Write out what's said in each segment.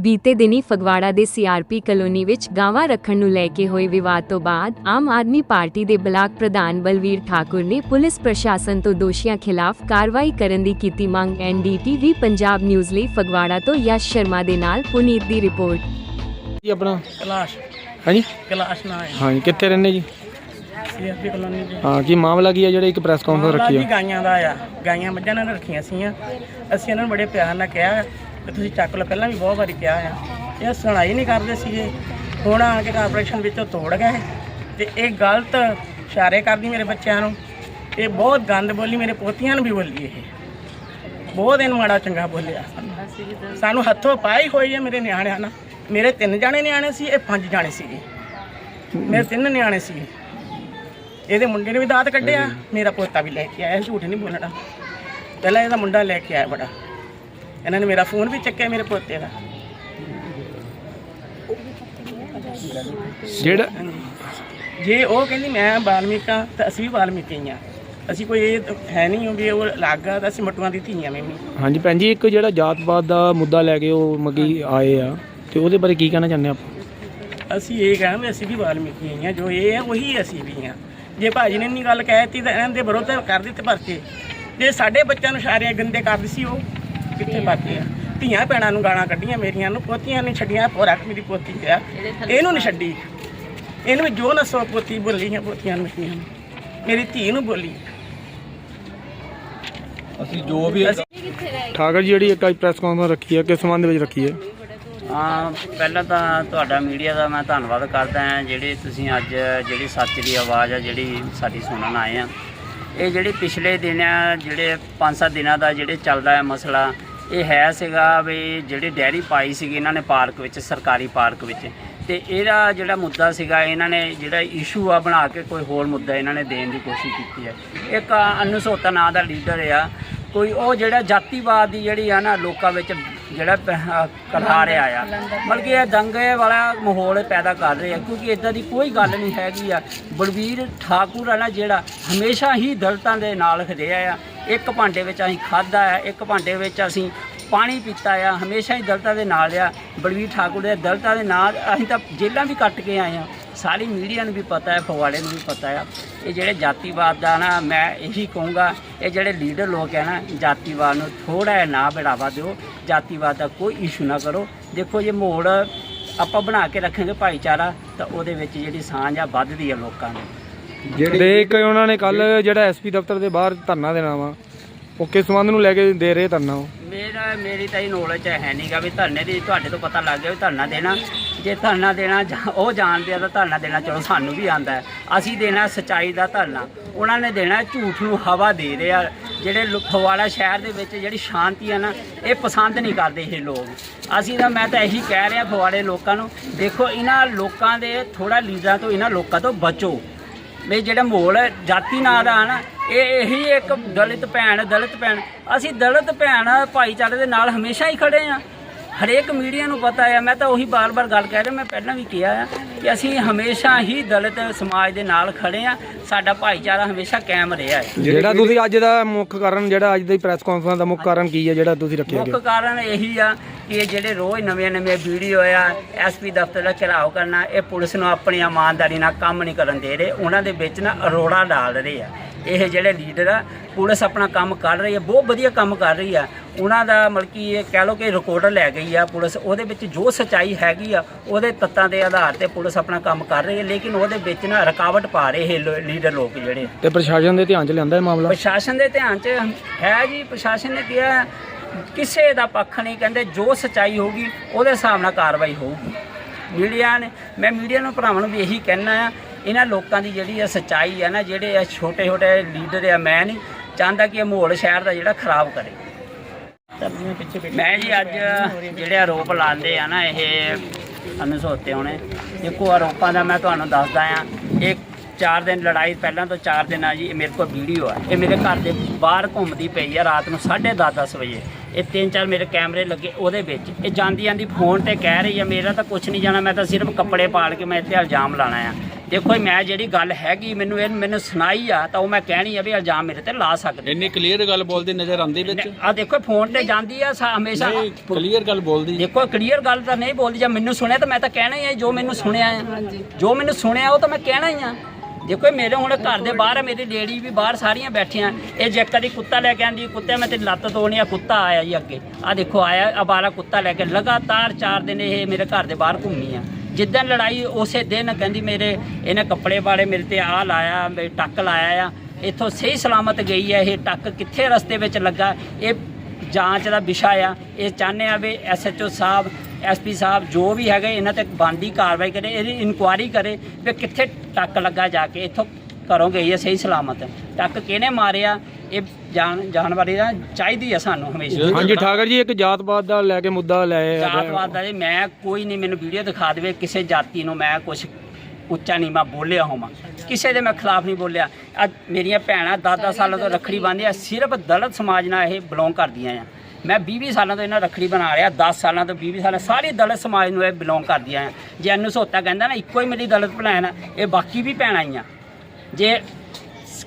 ਬੀਤੇ ਦਿਨੀ ਫਗਵਾੜਾ ਦੇ ਸੀਆਰਪੀ ਕਲੋਨੀ ਵਿੱਚ ਗਾਵਾਂ ਰੱਖਣ ਨੂੰ ਲੈ ਕੇ ਹੋਏ ਵਿਵਾਦ ਤੋਂ ਬਾਅਦ ਆਮ ਆਦਮੀ ਪਾਰਟੀ ਦੇ ਬਲਾਕ ਪ੍ਰਧਾਨ ਬਲਵੀਰ ਠਾਕੁਰ ਨੇ ਪੁਲਿਸ ਪ੍ਰਸ਼ਾਸਨ ਤੋਂ ਦੋਸ਼ੀਆਂ ਖਿਲਾਫ ਕਾਰਵਾਈ ਕਰਨ ਦੀ ਕੀਤੀ ਮੰਗ। ਐਨਡੀਟੀਵੀ ਪੰਜਾਬ ਨਿਊਜ਼ ਲਈ ਫਗਵਾੜਾ ਤੋਂ ਯਸ਼ ਸ਼ਰਮਾ ਦੇ ਨਾਲ ਪੁਨੀਤ ਦੀ ਰਿਪੋਰਟ। ਜੀ ਆਪਣਾ? ਕਲਾਸ਼। ਹਾਂਜੀ? ਕਲਾਸ਼ ਨਾ ਹੈ। ਹਾਂਜੀ ਕਿੱਥੇ ਰਹਿੰਦੇ ਜੀ? ਸੀਐਫਪੀ ਕਲੋਨੀ ਦੇ। ਹਾਂ ਕੀ ਮਾਮਲਾ ਕੀ ਹੈ ਜਿਹੜਾ ਇੱਕ ਪ੍ਰੈਸ ਕਾਨਫਰੰਸ ਰੱਖੀ ਆ? ਗਾਈਆਂ ਦਾ ਆ। ਗਾਈਆਂ ਮੱਝਾਂ ਨਾਲ ਰੱਖੀਆਂ ਸੀਆਂ। ਅਸੀਂ ਇਹਨਾਂ ਨੂੰ ਬੜੇ ਪਿਆਰ ਨਾਲ ਕਿਹਾ ਕਿ ਤੁਸੀਂ ਚੱਕ ਲਓ ਪਹਿਲਾਂ ਵੀ ਬਹੁਤ ਵਾਰੀ ਕਿਹਾ ਆ। ਇਹ ਸੁਣਾਈ ਨਹੀਂ ਕਰਦੇ ਸੀਗੇ। ਹੁਣ ਆ ਕੇ ਕਾਰਪੋਰੇਸ਼ਨ ਵਿੱਚੋਂ ਤੋੜ ਗਏ ਤੇ ਇਹ ਗਲਤ ਇਸ਼ਾਰੇ ਕਰਦੀ ਮੇਰੇ ਬੱਚਿਆਂ ਨੂੰ। ਇਹ ਬਹੁਤ ਗੰਦ ਬੋਲੀ ਮੇਰੇ ਪੋਤੀਆਂ ਨੂੰ ਵੀ ਬੋਲੀ ਇਹ। ਬਹੁਤ ਇਹਨੂੰ ਮਾੜਾ ਚੰਗਾ ਬੋਲਿਆ। ਸਾਨੂੰ। ਹੱਥੋਂ ਪਾਈ ਹੋਈ ਹੈ ਮੇਰੇ ਨਿਆਣਿਆਂ ਨਾਲ। ਮੇਰੇ ਤਿੰਨ ਜਾਣੇ ਨਿਆਣੇ ਸੀ ਇਹ ਪੰਜ ਜਾਣੇ ਸੀਗੇ। ਮੇਰੇ ਤਿੰਨ ਨਿਆਣੇ ਸੀ ਇਹਦੇ ਮੁੰਡੇ ਨੇ ਵੀ ਦਾਤ ਕੱਢਿਆ ਮੇਰਾ ਪੋਤਾ ਵੀ ਲੈ ਕੇ ਆਇਆ ਝੂਠ ਨਹੀਂ ਬੋਲਣਾ। ਪਹਿਲਾਂ ਇਹਦਾ ਮੁੰਡਾ ਲੈ ਕੇ ਆਇਆ ਬੜਾ। ਇਹਨਾਂ ਨੇ ਮੇਰਾ ਫੋਨ ਵੀ ਚੱਕਿਆ ਮੇਰੇ ਪੋਤੇ ਦਾ। ਜਿਹੜਾ ਜੇ ਉਹ ਕਹਿੰਦੀ ਮੈਂ ਬਾਲਮੀਕਾ ਤਾਂ ਅਸੀਂ ਵੀ ਬਾਲਮੀਕੀ ਹੀ ਹਾਂ ਅਸੀਂ ਕੋਈ ਇਹ ਹੈ ਨਹੀਂ ਹੋ ਵੀ ਉਹ ਲੱਗਾ ਤਾਂ ਅਸੀਂ ਮਟੂਆਂ ਦੀ ਧੀਆਂ ਮੈਂ ਵੀ। ਹਾਂਜੀ ਭੈਣ ਜੀ ਇੱਕ ਜਿਹੜਾ ਜਾਤ ਪਾਤ ਦਾ ਮੁੱਦਾ ਲੈ ਕੇ ਉਹ ਮਗੀ ਆਏ ਆ ਤੇ ਉਹਦੇ ਬਾਰੇ ਕੀ ਕਹਿਣਾ ਚਾਹੁੰਦੇ ਆਪਾਂ? ਅਸੀਂ ਇਹ ਕਹਾਂ ਵੀ ਅਸੀਂ ਵੀ ਵਾਲਮੀਕੀ ਹੀ ਹਾਂ ਜੋ ਇਹ ਹੈ ਉਹੀ ਅਸੀਂ ਵੀ ਹਾਂ ਜੇ ਭਾਜੀ ਨੇ ਨਹੀਂ ਗੱਲ ਕਹਿ ਦਿੱਤੀ ਤਾਂ ਇਹਨਾਂ ਦੇ ਵਿਰੋਧ ਕਰ ਦਿੱਤੇ ਪਰਚੇ ਜੇ ਸਾਡੇ ਬੱਚਿਆਂ ਨੂੰ ਸਾਰਿਆਂ ਗੰਦੇ ਕਰਦੇ ਸੀ ਉਹ ਕਿੱਥੇ ਬਾਕੀ ਆ? ਧੀਆਂ ਭੈਣਾਂ ਨੂੰ ਗਾਲਾਂ ਕੱਢੀਆਂ ਮੇਰੀਆਂ ਨੂੰ ਪੋਤੀਆਂ ਨੇ ਛੱਡੀਆਂ ਪੋਰਾ ਮੇਰੀ ਪੋਤੀ ਆ। ਇਹਨੂੰ ਨਹੀਂ ਛੱਡੀ। ਇਹਨੂੰ ਵੀ ਜੋ ਨਸੋ ਪੋਤੀ ਬੋਲੀਆਂ ਪੋਤੀਆਂ ਨੂੰ ਮੇਰੀਆਂ ਨੂੰ। ਮੇਰੀ ਧੀ ਨੂੰ ਬੋਲੀ ਅਸੀਂ ਜੋ ਵੀ ਠਾਕਰ ਜੀ ਜਿਹੜੀ ਇੱਕ ਅੱਜ ਪ੍ਰੈਸ ਕਾਨਫਰੰਸ ਰੱਖੀ ਹੈ ਕਿਸ ਸੰਬੰਧ ਵਿੱਚ ਰੱਖੀ ਹੈ ਹਾਂ ਪਹਿਲਾਂ ਤਾਂ ਤੁਹਾਡਾ ਮੀਡੀਆ ਦਾ ਮੈਂ ਧੰਨਵਾਦ ਕਰਦਾ ਹਾਂ ਜਿਹੜੇ ਤੁਸੀਂ ਅੱਜ ਜਿਹੜੀ ਸੱਚ ਦੀ ਆਵਾਜ਼ ਆ ਜਿਹੜੀ ਸਾਡੀ ਸੁਣਨ ਆਏ ਆ। ਇਹ ਜਿਹੜੀ ਪਿਛਲੇ ਦਿਨ ਆ ਜਿਹੜੇ 5-7 ਦਿਨਾਂ ਦਾ ਜਿਹੜੇ ਚੱਲਦਾ ਹੈ ਮਸਲਾ ਇਹ ਹੈ ਸੀਗਾ ਵੀ ਜਿਹੜੀ ਡੈਰੀ ਪਾਈ ਸੀਗੀ ਇਹਨਾਂ ਨੇ ਪਾਰਕ ਵਿੱਚ ਸਰਕਾਰੀ ਪਾਰਕ ਵਿੱਚ। ਤੇ ਇਹਦਾ ਜਿਹੜਾ ਮੁੱਦਾ ਸੀਗਾ ਇਹਨਾਂ ਨੇ ਜਿਹੜਾ ਇਸ਼ੂ ਆ ਬਣਾ ਕੇ ਕੋਈ ਹੋਰ ਮੁੱਦਾ ਇਹਨਾਂ ਨੇ ਦੇਣ ਦੀ ਕੋਸ਼ਿਸ਼ ਕੀਤੀ ਹੈ। ਇੱਕ ਅਨੁਸੋਤਾ ਨਾਂ ਦਾ ਲੀਡਰ ਆ ਕੋਈ ਉਹ ਜਿਹੜਾ ਜਾਤੀਵਾਦ ਦੀ ਜਿਹੜੀ ਆ ਨਾ ਲੋਕਾਂ ਵਿੱਚ ਜਿਹੜਾ ਕਰਾ ਰਿਹਾ ਆ। ਮਤਲਬ ਕਿ ਇਹ ਦੰਗੇ ਵਾਲਾ ਮਾਹੌਲ ਪੈਦਾ ਕਰ ਰਹੇ ਆ ਕਿਉਂਕਿ ਇਦਾਂ ਦੀ ਕੋਈ ਗੱਲ ਨਹੀਂ ਹੈਗੀ ਆ। ਬਲਵੀਰ ਠਾਕੁਰ ਆ ਨਾ ਜਿਹੜਾ ਹਮੇਸ਼ਾ ਹੀ ਦਲਤਾਂ ਦੇ ਨਾਲ ਰਿਹਾ ਆ। ਇੱਕ ਭਾਂਡੇ ਵਿੱਚ ਅਸੀਂ ਖਾਦਾ ਆ ਇੱਕ ਭਾਂਡੇ ਵਿੱਚ ਅਸੀਂ ਪਾਣੀ ਪੀਤਾ ਆ, ਹਮੇਸ਼ਾ ਹੀ ਦਲਤਾ ਦੇ ਨਾਲ ਆ। ਬਲਵੀਰ ਠਾਕੁਰ ਦੇ ਦਲਤਾਂ ਦੇ ਨਾਲ ਅਸੀਂ ਤਾਂ ਜੇਲ੍ਹਾਂ ਵੀ ਕੱਟ ਕੇ ਆਏ ਆ ਸਾਰੀ ਮੀਡੀਆ ਨੂੰ ਵੀ ਪਤਾ ਹੈ, ਫਗਵਾੜੇ ਨੂੰ ਵੀ ਪਤਾ ਆ ਇਹ ਜਿਹੜੇ ਜਾਤੀਵਾਦ ਦਾ ਨਾ, ਮੈਂ ਇਹੀ ਕਹੂੰਗਾ, ਇਹ ਜਿਹੜੇ ਲੀਡਰ ਲੋਕ ਹੈ ਨਾ, ਜਾਤੀਵਾਦ ਨੂੰ ਥੋੜਾ ਜਿਹਾ ਨਾ ਬੜਾਵਾ ਦਿਓ। ਜਾਤੀਵਾਦ ਦਾ ਕੋਈ ਇਸ਼ੂ ਨਾ ਕਰੋ। ਦੇਖੋ ਜੇ ਮੋੜ ਆਪਾਂ ਬਣਾ ਕੇ ਰੱਖਾਂਗੇ ਭਾਈਚਾਰਾ, ਤਾਂ ਉਹਦੇ ਵਿੱਚ ਜਿਹੜੀ ਸਾਂਝ ਆ ਵੱਧਦੀ ਆ ਲੋਕਾਂ ਦੀ। ਤੇ ਇੱਕ ਉਹਨਾਂ ਨੇ ਕੱਲ ਜਿਹੜਾ ਐਸਪੀ ਦਫ਼ਤਰ ਦੇ ਬਾਹਰ ਧਰਨਾ ਦੇਣਾ ਵਾ ਉਹ ਕਿਸ ਸੰਬੰਧ ਨੂੰ ਲੈ ਕੇ ਦੇ ਰਹੇ ਧਰਨਾ ਉਹ? ਮੇਰਾ ਮੇਰੀ ਤਾਂ ਇਹ ਨੌਲੇਜ ਹੈ ਨਹੀਂਗਾ ਵੀ ਧਰਨੇ ਦੀ ਤੁਹਾਡੇ ਤੋਂ ਪਤਾ ਲੱਗ ਗਿਆ ਵੀ ਧਰਨਾ ਦੇਣਾ ਜੇ ਧਰਨਾ ਦੇਣਾ ਜਾਂ- ਉਹ ਜਾਣਦੇ ਆ ਤਾਂ ਧਰਨਾ ਦੇਣਾ ਚਲੋ ਸਾਨੂੰ ਵੀ ਆਂਦਾ ਹੈ। ਅਸੀਂ ਦੇਣਾ ਸਚਾਈ ਦਾ ਧਰਨਾ ਉਹਨਾਂ ਨੇ ਦੇਣਾ ਝੂਠ ਨੂੰ ਹਵਾ ਦੇ ਰਹੇ ਆ। ਜਿਹੜੇ ਲੋ- ਫਗਵਾੜਾ ਸ਼ਹਿਰ ਦੇ ਵਿੱਚ ਜਿਹੜੀ ਸ਼ਾਂਤੀ ਆ ਨਾ ਇਹ ਪਸੰਦ ਨਹੀਂ ਕਰਦੇ ਇਹ ਲੋਕ। ਅਸੀਂ ਤਾਂ ਮੈਂ ਤਾਂ ਇਹੀ ਕਹਿ ਰਿਹਾ ਫਗਵਾੜੇ ਲੋਕਾਂ ਨੂੰ ਦੇਖੋ ਇਹਨਾਂ ਲੋਕਾਂ ਦੇ ਥੋੜਾ ਲੀਡਰਾਂ ਤੋਂ ਇਹਨਾਂ ਲੋਕਾਂ ਤੋਂ ਬਚੋ। ਵੀ ਜਿਹੜਾ ਮਾਹੌਲ ਹੈ, ਜਾਤੀ ਨਾਂ ਦਾ ਨਾ ਇਹ ਇਹੀ ਇੱਕ ਦਲਿਤ ਭੈਣ ਦਲਿਤ ਭੈਣ। ਅਸੀਂ ਦਲਿਤ ਭੈਣ ਭਾਈਚਾਰੇ ਦੇ ਨਾਲ ਹਮੇਸ਼ਾ ਹੀ ਖੜੇ ਆ ਹਰੇਕ ਮੀਡੀਆ ਨੂੰ ਪਤਾ ਹੈ ਮੈਂ ਤਾਂ ਉਹੀ ਬਾਰ-ਬਾਰ ਗੱਲ ਕਹਿ ਰਿਹਾ ਮੈਂ ਪਹਿਲਾਂ ਵੀ ਕਿਹਾ ਆ ਕਿ ਅਸੀਂ ਹਮੇਸ਼ਾ ਹੀ ਦਲਿਤ ਸਮਾਜ ਦੇ ਨਾਲ ਖੜੇ ਆ ਸਾਡਾ ਭਾਈਚਾਰਾ ਹਮੇਸ਼ਾ ਕਾਇਮ ਰਿਹਾ ਹੈ। ਜਿਹੜਾ ਤੁਸੀਂ ਅੱਜ ਦਾ ਮੁੱਖ ਕਾਰਨ ਜਿਹੜਾ ਅੱਜ ਦੀ ਪ੍ਰੈਸ ਕਾਨਫਰੰਸ ਦਾ ਮੁੱਖ ਕਾਰਨ ਕੀ ਹੈ ਜਿਹੜਾ ਤੁਸੀਂ ਰੱਖਿਆ ਮੁੱਖ ਕਾਰਨ ਇਹੀ ਆ ਕਿ ਇਹ ਜਿਹੜੇ ਰੋਜ਼ ਨਵੇਂ-ਨਵੇਂ ਵੀਡੀਓ ਆ ਐਸਪੀ ਦਫ਼ਤਰ ਦਾ ਘਿਰਾਓ ਕਰਨਾ ਇਹ ਪੁਲਿਸ ਨੂੰ ਆਪਣੀ ਇਮਾਨਦਾਰੀ ਨਾਲ ਕੰਮ ਨਹੀਂ ਕਰਨ ਦੇ ਰਹੇ ਉਹਨਾਂ ਦੇ ਵਿੱਚ ਨਾ ਅਰੋੜਾ ਡਾਲ ਰਹੇ ਆ। ਇਹ ਜਿਹੜੇ ਲੀਡਰ ਆ ਪੁਲਿਸ ਆਪਣਾ ਕੰਮ ਕਰ ਰਹੀ ਹੈ ਬਹੁਤ ਵਧੀਆ ਕੰਮ ਕਰ ਰਹੀ ਆ। ਉਹਨਾਂ ਦਾ ਮਲਕੀ ਇਹ ਕਹਿ ਲਓ ਕਿ ਰਿਕਾਰਡਰ ਲੈ ਗਈ ਆ ਪੁਲਿਸ ਉਹਦੇ ਵਿੱਚ ਜੋ ਸਚਾਈ ਹੈਗੀ ਆ ਉਹਦੇ ਤੱਤਾਂ ਦੇ ਆਧਾਰ ਤੇ ਪੁਲਿਸ ਆਪਣਾ ਕੰਮ ਕਰ ਰਹੀ ਹੈ ਲੇਕਿਨ ਉਹਦੇ ਵਿੱਚ ਨਾ ਰੁਕਾਵਟ ਪਾ ਰਹੇ ਇਹ ਲੋ- ਲੀਡਰ ਲੋਕ ਜਿਹੜੇ ਤੇ ਪ੍ਰਸ਼ਾਸਨ ਦੇ ਧਿਆਨ 'ਚ ਲਿਆਂਦਾ ਇਹ ਮਾਮਲਾ? ਪ੍ਰਸ਼ਾਸਨ ਦੇ ਧਿਆਨ 'ਚ ਹੈ ਜੀ ਪ੍ਰਸ਼ਾਸਨ ਨੇ ਕਿਹਾ ਕਿਸੇ ਦਾ ਪੱਖ ਨਹੀਂ, ਕਹਿੰਦੇ ਜੋ ਸਚਾਈ ਹੋਊਗੀ, ਉਹਦੇ ਹਿਸਾਬ ਨਾਲ ਕਾਰਵਾਈ ਹੋਊਗੀ। ਮੀਡੀਆ ਨੇ, ਮੈਂ ਮੀਡੀਆ ਨੂੰ ਭਰਾਵਾਂ ਨੂੰ ਵੀ ਇਹੀ ਕਹਿਣਾ ਆ, ਇਹਨਾਂ ਲੋਕਾਂ ਦੀ ਜਿਹੜੀ ਆ ਸਚਾਈ ਆ ਨਾ, ਜਿਹੜੇ ਆ ਛੋਟੇ ਛੋਟੇ ਲੀਡਰ ਆ, ਮੈਂ ਨਹੀਂ ਚਾਹੁੰਦਾ ਕਿ ਇਹ ਮਾਹੌਲ ਸ਼ਹਿਰ ਦਾ ਜਿਹੜਾ ਖਰਾਬ ਕਰੇ। ਮੈਂ ਜੀ ਅੱਜ ਜਿਹੜੇ ਆਰੋਪ ਲਾਉਂਦੇ ਆ ਨਾ, ਇਹ ਅਨਸੋਤੇ ਹੋਣੇ, ਦੇਖੋ ਆਰੋਪਾਂ ਦਾ ਮੈਂ ਤੁਹਾਨੂੰ ਦੱਸਦਾ ਆ ਇੱਕ ਚਾਰ ਦਿਨ ਲੜਾਈ, ਪਹਿਲਾਂ ਤੋਂ ਚਾਰ ਦਿਨ ਆ ਜੀ, ਇਹ ਮੇਰੇ ਕੋਲ ਵੀਡੀਓ ਆ, ਇਹ ਮੇਰੇ ਘਰ ਦੇ ਬਾਹਰ ਘੁੰਮਦੀ ਪਈ ਆ, ਰਾਤ ਨੂੰ 10:30 ਵਜੇ। ਇਹ ਤਿੰਨ ਚਾਰ ਮੇਰੇ ਕੈਮਰੇ ਲੱਗੇ ਉਹਦੇ ਵਿੱਚ। ਇਹ ਜਾਂਦੀ ਜਾਂਦੀ ਫੋਨ ਤੇ ਕਹਿ ਰਹੀ ਆ ਮੇਰਾ ਤਾਂ ਕੁਝ ਨਹੀਂ ਜਾਣਾ ਮੈਂ ਤਾਂ ਸਿਰਫ ਕੱਪੜੇ ਪਾੜ ਕੇ ਮੈਂ ਇੱਥੇ ਇਲਜ਼ਾਮ ਲਾਣਾ ਆ। ਦੇਖੋ ਮੈਂ ਜਿਹੜੀ ਗੱਲ ਹੈਗੀ ਮੈਨੂੰ ਇਹ ਮੈਨੂੰ ਸੁਣਾਈ ਆ ਤਾਂ ਉਹ ਮੈਂ ਕਹਿਣੀ ਆ ਵੀ ਇਲਜ਼ਾਮ ਮੇਰੇ ਤੇ ਲਾ ਸਕਦੇ ਇੰਨੀ ਕਲੀਅਰ ਗੱਲ ਬੋਲਦੀ ਨਜ਼ਰ ਆਉਂਦੀ ਵਿੱਚ? ਆ ਦੇਖੋ ਫੋਨ ਤੇ ਜਾਂਦੀ ਆ ਸਾ- ਹਮੇਸ਼ਾ ਕਲੀਅਰ ਗੱਲ ਬੋਲਦੀ। ਦੇਖੋ ਕਲੀਅਰ ਗੱਲ ਤਾਂ ਨਹੀਂ ਬੋਲਦੀ ਜੇ ਮੈਨੂੰ ਸੁਣਿਆ ਤਾਂ ਮੈਂ ਤਾਂ ਕਹਿਣਾ ਹੀ ਹੈ ਜੋ ਮੈਨੂੰ ਸੁਣਿਆ ਹੈ ਜੋ ਮੈਨੂੰ ਸੁਣਿਆ ਉਹ ਤਾਂ ਮੈਂ ਕਹਿਣਾ ਹੀ ਆ। ਦੇਖੋ ਮੇਰੇ ਹੁਣ ਘਰ ਦੇ ਬਾਹਰ ਹੈ ਮੇਰੀ ਲੇਡੀ ਵੀ ਬਾਹਰ ਸਾਰੀਆਂ ਬੈਠੀਆਂ। ਇਹ ਜੇ ਕਦੀ ਕੁੱਤਾ ਲੈ ਕੇ ਆਂਦੀ, ਕੁੱਤੇ ਮੈਂ ਤੇ ਲੱਤ ਤੋੜਨੀ ਆ, ਕੁੱਤਾ ਆਇਆ ਜੀ ਅੱਗੇ। ਆ ਦੇਖੋ, ਆਇਆ ਅਬਾਰਾ ਕੁੱਤਾ ਲੈ ਕੇ, ਲਗਾਤਾਰ 4 ਦਿਨ ਇਹ ਮੇਰੇ ਘਰ ਦੇ ਬਾਹਰ ਘੁੰਮੀ ਆ। ਜਿੱਦਣ ਲੜਾਈ ਉਸੇ ਦਿਨ ਕਹਿੰਦੀ ਮੇਰੇ, ਇਹਨੇ ਕੱਪੜੇ ਵਾਲੇ ਮੇਰੇ ਤੇ ਆ ਲਾਇਆ, ਮੇਰੇ ਟੱਕ ਲਾਇਆ ਆ। ਇੱਥੋਂ ਸਹੀ ਸਲਾਮਤ ਗਈ ਹੈ ਇਹ ਟੱਕ ਕਿੱਥੇ ਰਸਤੇ ਵਿੱਚ ਲੱਗਾ, ਇਹ ਜਾਂਚ ਦਾ ਵਿਸ਼ਾ ਆ। ਇਹ ਚਾਹੁੰਦੇ ਆ ਵੀ ਐਸਐਚਓ ਸਾਹਿਬ ਐਸਪੀ ਸਾਹਿਬ ਜੋ ਵੀ ਹੈਗੇ ਇਹਨਾਂ ਤੇ ਬੰਦੀ ਕਾਰਵਾਈ ਕਰੇ ਇਹਦੀ ਇਨਕੁਆਇਰੀ ਕਰੇ ਵੀ ਕਿੱਥੇ ਟੱਕ ਲੱਗਾ ਜਾ ਕੇ ਇੱਥੋਂ ਘਰੋਂ ਗਈ ਹੈ ਸਹੀ ਸਲਾਮਤ ਟੱਕ ਕਿਹਨੇ ਮਾਰਿਆ ਇਹ ਜਾਣ ਜਾਣਵਾਰੀ ਦਾ ਚਾਹੀਦੀ ਆ ਸਾਨੂੰ ਹਮੇਸ਼ਾ। ਹਾਂਜੀ ਠਾਕਰ ਜੀ ਇੱਕ ਜਾਤਪਾਤ ਦਾ ਲੈ ਕੇ ਮੁੱਦਾ ਲੈ। ਜਾਤਵਾਦ ਦਾ ਜੀ ਮੈਂ ਕੋਈ ਨਹੀਂ ਮੈਨੂੰ ਵੀਡੀਓ ਦਿਖਾ ਦੇਵੇ ਕਿਸੇ ਜਾਤੀ ਨੂੰ ਮੈਂ ਕੁਝ ਉੱਚਾ ਨੀਵਾਂ ਬੋਲਿਆ ਹੋਵਾਂ। ਕਿਸੇ ਦੇ ਮੈਂ ਖਿਲਾਫ ਨਹੀਂ ਬੋਲਿਆ। ਅੱਜ ਮੇਰੀਆਂ ਭੈਣਾਂ 10-10 ਸਾਲਾਂ ਤੋਂ ਰੱਖੜੀ ਬੰਨ੍ਹਦੀਆਂ ਸਿਰਫ ਦਲਿਤ ਸਮਾਜ ਨਾਲ ਇਹ ਬਿਲੋਂਗ ਕਰਦੀਆਂ ਆ। ਮੈਂ 20-20 ਸਾਲਾਂ ਤੋਂ ਇਹਨਾਂ ਰੱਖੜੀ ਬਣਾ ਰਿਹਾ 10 ਸਾਲਾਂ ਤੋਂ 20 ਸਾਲਾਂ, ਸਾਰੀ ਦਲਿਤ ਸਮਾਜ ਨੂੰ ਇਹ ਬਿਲੋਂਗ ਕਰਦੀਆਂ ਆ। ਜੇ ਅਨੂ ਸੋਤਾ ਕਹਿੰਦਾ ਨਾ, ਇੱਕੋ ਹੀ ਮੇਰੀ ਦਲਿਤ ਭੈਣ ਆ, ਇਹ ਬਾਕੀ ਵੀ ਭੈਣਾਂ ਹੀ ਆ। ਜੇ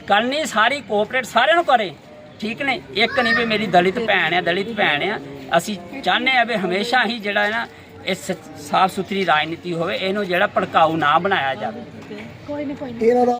ਕਰਨੀ ਸਾਰੀ ਕੋਆਪਰੇਟ ਸਾਰਿਆਂ ਨੂੰ ਕਰੇ, ਠੀਕ ਨੇ? ਇੱਕ ਨਹੀਂ ਵੀ ਮੇਰੀ ਦਲਿਤ ਭੈਣ ਆ, ਦਲਿਤ ਭੈਣ ਆ। ਅਸੀਂ ਚਾਹੁੰਦੇ ਆ ਵੀ ਹਮੇਸ਼ਾ ਹੀ ਜਿਹੜਾ ਹੈ ਨਾ, ਇਸ ਸਾਫ਼ ਸੁਥਰੀ ਰਾਜਨੀਤੀ ਹੋਵੇ, ਇਹਨੂੰ ਜਿਹੜਾ ਭੜਕਾਊ ਨਾ ਬਣਾਇਆ ਜਾਵੇ।